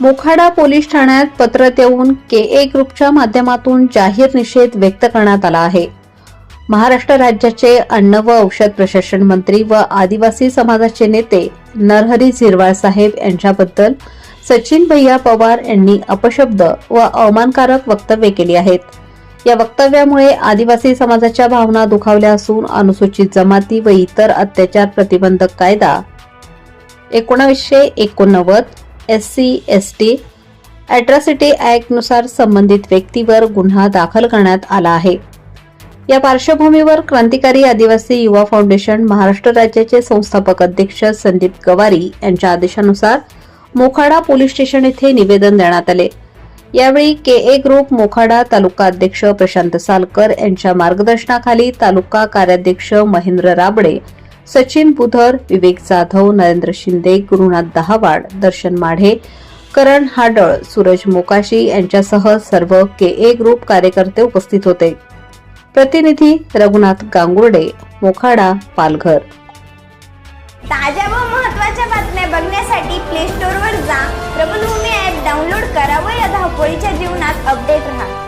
Mokhada police ठाण्यात पत्र देऊन के ए ग्रुपच्या माध्यमातून जाहीर निषेध व्यक्त करण्यात आला आहे. महाराष्ट्र राज्याचे अन्न व औषध प्रशासन मंत्री व आदिवासी समाजाचे नेते नरहरी झिरवाळ साहेब यांच्याबद्दल सचिन भैया पवार यांनी अपशब्द व अवमानकारक वक्तव्य केली आहेत. या वक्तव्यामुळे आदिवासी समाजाच्या भावना दुखावल्या असून अनुसूचित जमाती व इतर अत्याचार प्रतिबंधक कायदा एकोणावीसशे एकोणनव्वद S C S T atrocity ॲक्टनुसार संबंधित व्यक्तीवर गुन्हा दाखल करण्यात आला आहे. या पार्श्वभूमीवर क्रांतिकारी आदिवासी युवा फाउंडेशन महाराष्ट्र राज्याचे संस्थापक अध्यक्ष संदीप गवारी यांच्या आदेशानुसार मोखाडा पोलीस स्टेशन येथे निवेदन देण्यात आले. यावेळी के ए ग्रुप मोखाडा तालुका अध्यक्ष प्रशांत सालकर यांच्या मार्गदर्शनाखाली तालुका कार्याध्यक्ष महेंद्र राबडे सचिन बुधर विवेक जाधव नरेंद्र शिंदे गुरुनाथ दहावाड दर्शन माढे करण हाडळ सूरज मोकाशी यांच्यासह सर्व के ए ग्रुप कार्यकर्ते उपस्थित होते. प्रतिनिधी रघुनाथ गांगुर्डे मोखाडा पालघर. ताज्या व महत्त्वाच्या बातम्या बघण्यासाठी प्ले स्टोअर वर जा. प्रबलभूमी ऍप डाउनलोड करा व या धावपळीच्या जीवनात अपडेट राहा.